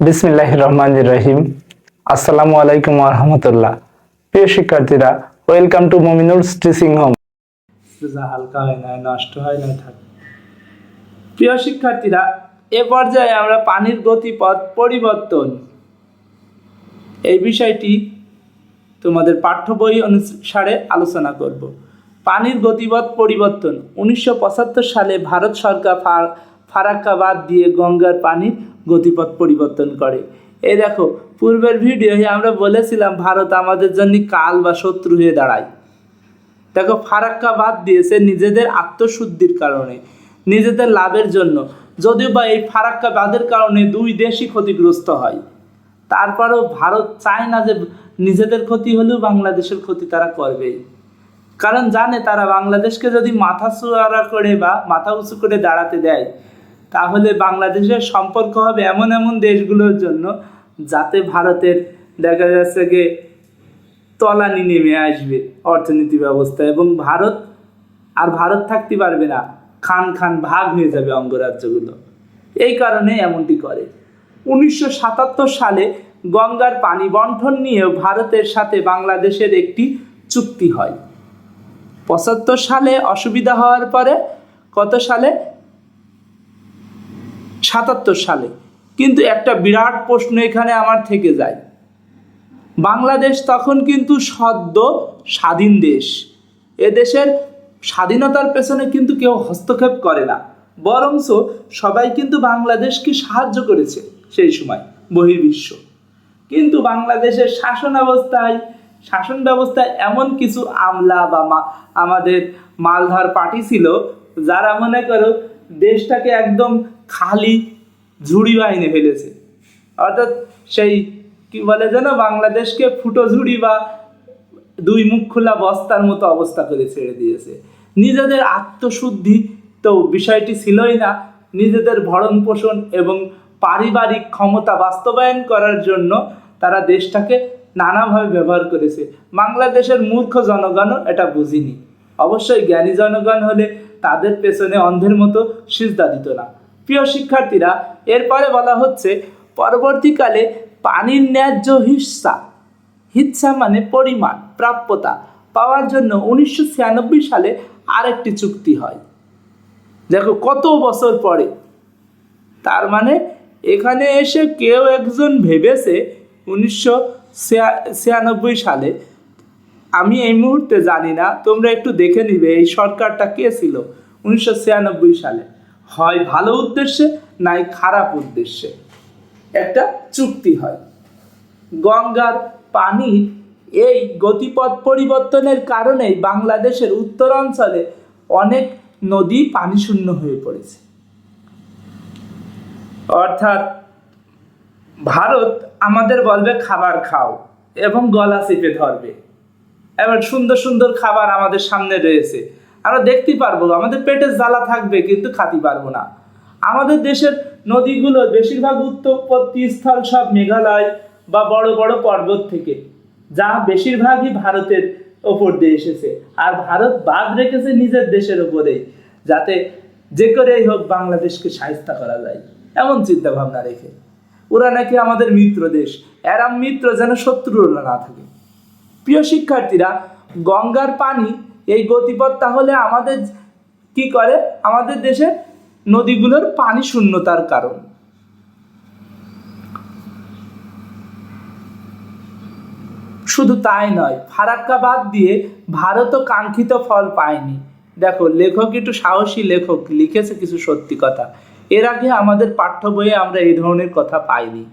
বিসমিল্লাহ রহমান রহিম আসসালামু আলাইকুম রহমতুল্লাহ। প্রিয় শিক্ষার্থীরা, welcome to Mominul teaching home. হালকা হয় না নষ্ট হয় না থাকে। প্রিয় শিক্ষার্থীরা, এ পর্যায়ে আমরা পানির গতিপথ পরিবর্তন এই বিষয়টি তোমাদের পাঠ্য বই অনুসারে আলোচনা করব। পানির গতিপথ পরিবর্তন। উনিশশো পঁচাত্তর সালে ভারত সরকার ফা- ফারাক্কা বাদ দিয়ে গঙ্গার পানির গতিপথ পরিবর্তন করে। এই দেখো, পূর্বের ভিডিওয়ে আমরা বলেছিলাম, ভারত আমাদের জন্য কাল বা শত্রু হয়ে দাঁড়ায়। দেখো, ফারাক্কা বাদ দিয়েছে নিজেদের আত্মশুদ্ধির কারণে, নিজেদের লাভের জন্য। যদিও বা এই ফারাক্কা বাদের কারণে দুই দেশই ক্ষতিগ্রস্ত হয়। তারপরেও ভারত চায় না যে নিজেদের ক্ষতি হলেও বাংলাদেশের ক্ষতি তারা করবেই কারণ জানে তারা বাংলাদেশকে যদি মাথা চুয়ারা করে বা মাথা উঁচু করে দাঁড়াতে দেয় তাহলে বাংলাদেশের সম্পর্ক হবে এমন এমন দেশগুলোর জন্য যাতে ভারতের দেখা যাচ্ছে যে তলানি নেমে আসবে অর্থনীতি ব্যবস্থা এবং ভারত আর ভারত থাকতে পারবে না, খান খান ভাগ হয়ে যাবে অঙ্গরাজ্যগুলো। এই কারণে এমনটি করে। উনিশশো সাতাত্তর সালে গঙ্গার পানি বন্টন নিয়েও ভারতের সাথে বাংলাদেশের একটি চুক্তি হয়। পঁচাত্তর সালে অসুবিধা হওয়ার পরে কত সালে? সাতাত্তর সালে। কিন্তু একটা বিরাট প্রশ্ন এখানে আমার থেকে যায়। বাংলাদেশ তখন কিন্তু সদ্য স্বাধীন দেশ। এ দেশের স্বাধীনতার পেছনে কিন্তু কেউ হস্তক্ষেপ করে না। বরঞ্চ সবাই কিন্তু বাংলাদেশকে সাহায্য করেছে সেই সময়, বহির্বিশ্ব। কিন্তু বাংলাদেশের শাসন ব্যবস্থায় শাসন ব্যবস্থায় এমন কিছু আমলা বা মা- আমাদের মালধার পার্টি ছিল, যারা মনে করো দেশটাকে একদম খালি ঝুড়ি বাহিনী ফেলেছে। অর্থাৎ সেই, কি বলে যেন, বাংলাদেশকে ফুটো ঝুড়ি বা দুই মুখ খোলা বস্তার মতো অবস্থা করে ছেড়ে দিয়েছে। নিজেদের আত্মশুদ্ধি তো বিষয়টি ছিলই না। নিজেদের ভরণ পোষণ এবং পারিবারিক ক্ষমতা বাস্তবায়ন করার জন্য তারা দেশটাকে নানাভাবে ব্যবহার করেছে। বাংলাদেশের মূর্খ জনগণও এটা বুঝিনি। অবশ্যই জ্ঞানী জনগণ হলে তাদের পেছনে অন্ধের মতো সিজদা দিত না। প্রিয় শিক্ষার্থীরা, এরপরে বলা হচ্ছে, পরবর্তীকালে পানির ন্যায্য হিস্সা হিচ্ছা মানে পরিমাণ, প্রাপ্যতা পাওয়ার জন্য উনিশশো ছিয়ানব্বই সালে আরেকটি চুক্তি হয়। দেখো, কত বছর পরে? তার মানে এখানে এসে কেউ একজন ভেবেছে উনিশশো ছিয়ানব্বই সালে। আমি এই মুহূর্তে জানি না, তোমরা একটু দেখে নিবে এই সরকারটা কে ছিল উনিশশো ছিয়ানব্বই সালে। হয় ভালো উদ্দেশ্যে, নাই খারাপ উদ্দেশ্যে। একটা চুক্তি হয়। গঙ্গার পানির এই গতিপথ পরিবর্তনের কারণেই বাংলাদেশের উত্তরাঞ্চলে অনেক নদী পানি শূন্য হয়ে পড়েছে। অর্থাৎ ভারত আমাদের বলবে, খাবার খাও এবং গলা চেপে ধরবে। এবার সুন্দর সুন্দর খাবার আমাদের সামনে রয়েছে। আমরা দেখতে পারব, আমাদের পেটে জ্বালা থাকবে কিন্তু খাতি পারব না। আমাদের দেশের নদীগুলো বেশিরভাগ উৎপত্তি স্থল সব মেঘালয় বা বড় বড় পর্বত থেকে, যা বেশিরভাগই ভারতের ওপর দিয়ে এসেছে। আর ভারত বাদ রেখেছে নিজের দেশের ওপরে যাতে যে করেই হোক বাংলাদেশকে সাহিস্তা করা যায়, এমন চিন্তা ভাবনা রেখে। ওরা নাকি আমাদের মিত্র দেশ, এরা মিত্র যেন শত্রুরা না থাকে। প্রিয় শিক্ষার্থীরা, গঙ্গার পানি এই গতিপথ তাহলে আমাদের কি করে? আমাদের দেশে নদীগুলোর পানি শূন্যতার কারণ। শুধু তাই নয় ফারাক্কা বাদ দিয়ে ভারতও কাঙ্ক্ষিত ফল পায়নি। দেখো, লেখক একটু সাহসী লেখক, লিখেছে কিছু সত্যি কথা। এর আগে আমাদের পাঠ্য বইয়ে আমরা এই ধরনের কথা পাইনি।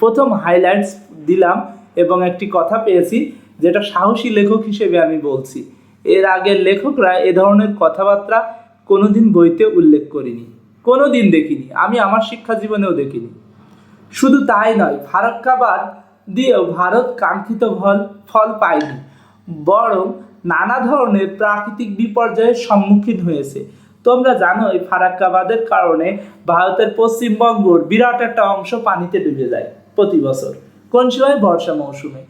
প্রথম হাইলাইটস দিলাম এবং একটি কথা পেয়েছি, যেটা সাহসী লেখক হিসেবে আমি বলছি। এর আগের লেখকরা এ ধরনের কথাবার্তা কোনোদিন বইতে উল্লেখ করিনি, কোনোদিন দেখিনি। আমি আমার শিক্ষা জীবনেও দেখিনি। শুধু তাই নয়, ফারাক্কাবাদ দিয়েও ভারত কাঙ্ক্ষিত ফল ফল পায়নি। বরং নানা ধরনের প্রাকৃতিক বিপর্যয়ের সম্মুখীন হয়েছে। তোমরা জানো, এই ফারাক্কাবাদের কারণে ভারতের পশ্চিমবঙ্গর বিরাট একটা অংশ পানিতে ডুবে যায় প্রতি বছর। কোন সময়? বর্ষা মৌসুমে।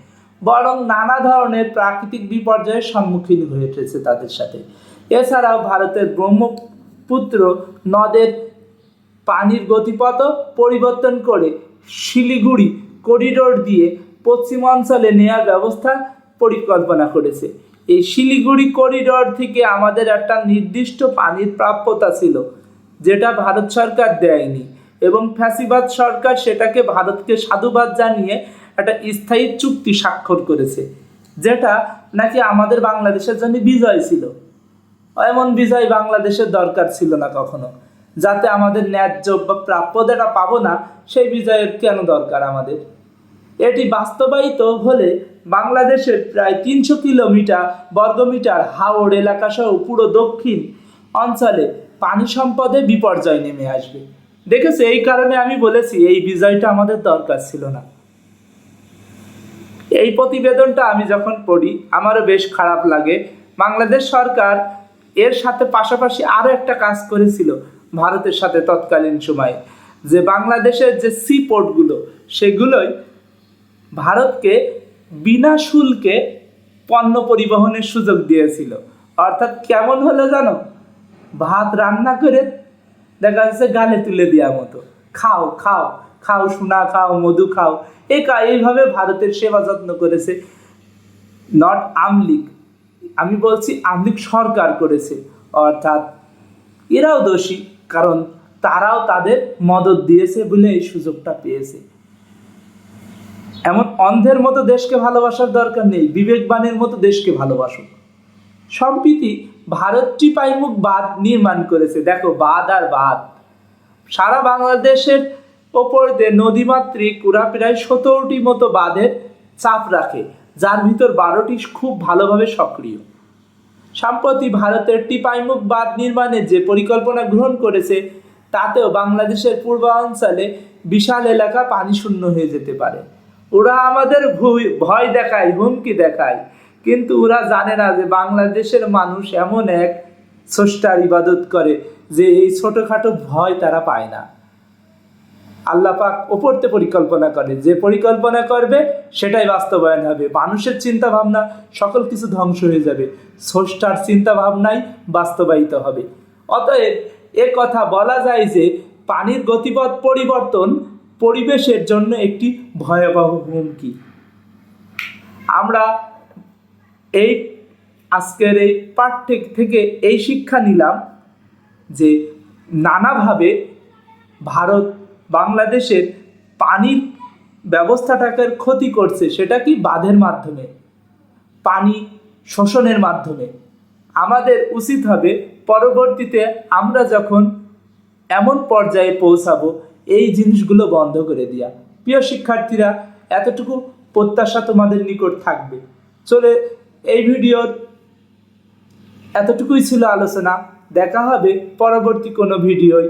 বরং নানা ধরনের প্রাকৃতিক বিপর্যয়ের সম্মুখীন হয়ে উঠেছে তাদের সাথে। এছাড়াও ভারতের ব্রহ্মপুত্র নদের পানির গতিপথও পরিবর্তন করে শিলিগুড়ি করিডোর দিয়ে পশ্চিমাঞ্চলে নেওয়ার ব্যবস্থা পরিকল্পনা করেছে। এই শিলিগুড়ি করিডোর থেকে আমাদের একটা নির্দিষ্ট পানির প্রাপ্যতা ছিল, যেটা ভারত সরকার দেয়নি এবং ফ্যাসিবাদ সরকার সেটাকে ভারতকে সাধুবাদ জানিয়ে একটা স্থায়ী চুক্তি স্বাক্ষর করেছে, যেটা নাকি আমাদের বাংলাদেশের জন্য বিজয় ছিল। এমন বিজয় বাংলাদেশের দরকার ছিল না কখনো, যাতে আমাদের ন্যায্য বা প্রাপ্য যেটা পাবো না, সেই বিজয়ের কেন দরকার আমাদের? এটি বাস্তবায়িত হলে বাংলাদেশের প্রায় তিনশো কিলোমিটার বর্গমিটার হাওড় এলাকা সহ পুরো দক্ষিণ অঞ্চলে পানি সম্পদে বিপর্যয় নেমে আসবে। দেখেছে, এই কারণে আমি বলেছি, এই বিজয়টা আমাদের দরকার ছিল না। এই প্রতিবেদনটা আমি যখন পড়ি, আমারও বেশ খারাপ লাগে। বাংলাদেশ সরকার এর সাথে পাশাপাশি আরও একটা কাজ করেছিল ভারতের সাথে তৎকালীন সময়ে, যে বাংলাদেশের যে সি পোর্টগুলো, সেগুলোই ভারতকে বিনা শুল্কে পণ্য পরিবহনের সুযোগ দিয়েছিল। অর্থাৎ কেমন হলো জানো? ভাত রান্না করে দেখা যাচ্ছে গালে তুলে দেওয়ার মতো। খাও খাও। খাও, সোনা খাও, মধু খাও। এই কা- এইভাবে ভারতের সেবা যত্ন করেছে। নট আমলিক। আমি বলছি আমলিক সরকার করেছে। অর্থাৎ এরাও দোষী, কারণ তারাও তাদের মদত দিয়েছে বলে এই সুযোগটা পেয়েছে। এমন অন্ধের মতো দেশকে ভালোবাসার দরকার নেই, বিবেকবানের মতো দেশকে ভালোবাসো সম্প্রীতি ভারত টিপাইমুখ বাঁধ নির্মাণ করেছে। দেখো, বাঁধ আর বাঁধ। সারা বাংলাদেশের ওপর দিয়ে নদীমাতৃক ওরা প্রায় সতেরোটি মতো বাঁধের চাপ রাখে, যার ভিতর বারোটি খুব ভালোভাবে সক্রিয়। সম্প্রতি ভারতের টিপাইমুখ বাঁধ নির্মাণের যে পরিকল্পনা গ্রহণ করেছে, তাতেও বাংলাদেশের পূর্বাঞ্চলে বিশাল এলাকা পানি শূন্য হয়ে যেতে পারে। ওরা আমাদের ভয় দেখায়, হুমকি দেখায়, কিন্তু ওরা জানে না যে বাংলাদেশের মানুষ এমন এক স্রষ্টার ইবাদত করে যে এই ছোটোখাটো ভয় তারা পায় না। আল্লাহ পাক ওপরতে পরিকল্পনা করে। যে পরিকল্পনা করবে, সেটাই বাস্তবায়ন হবে। মানুষের চিন্তা ভাবনা সকল কিছু ধ্বংস হয়ে যাবে। স্রষ্টার চিন্তা ভাবনাই বাস্তবায়িত হবে। অতএব এ কথা বলা যায় যে, পানির গতিপথ পরিবর্তন পরিবেশের জন্য একটি ভয়াবহ হুমকি। আমরা এই আজকের এই পাঠ থেকে- থেকে এই শিক্ষা নিলাম যে, নানাভাবে ভারত বাংলাদেশের পানির ব্যবস্থাটাকে ক্ষতি করছে, সেটা কি বাঁধের মাধ্যমে? পানি শোষণের মাধ্যমে। আমাদের উচিত হবে পরবর্তীতে আমরা যখন এমন পর্যায়ে পৌঁছাবো, এই জিনিসগুলো বন্ধ করে দেওয়া প্রিয় শিক্ষার্থীরা, এতটুকু প্রত্যাশা তোমাদের নিকট থাকবে। চলে, এই ভিডিওর এতটুকুই ছিল আলোচনা। দেখা হবে পরবর্তী কোনো ভিডিওয়।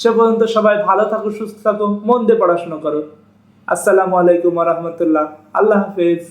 সে পর্যন্ত সবাই ভালো থাকো, সুস্থ থাকো, মন দিয়ে পড়াশোনা করো। আসসালামু আলাইকুম রহমতুল্লাহ। আল্লাহ হাফেজ।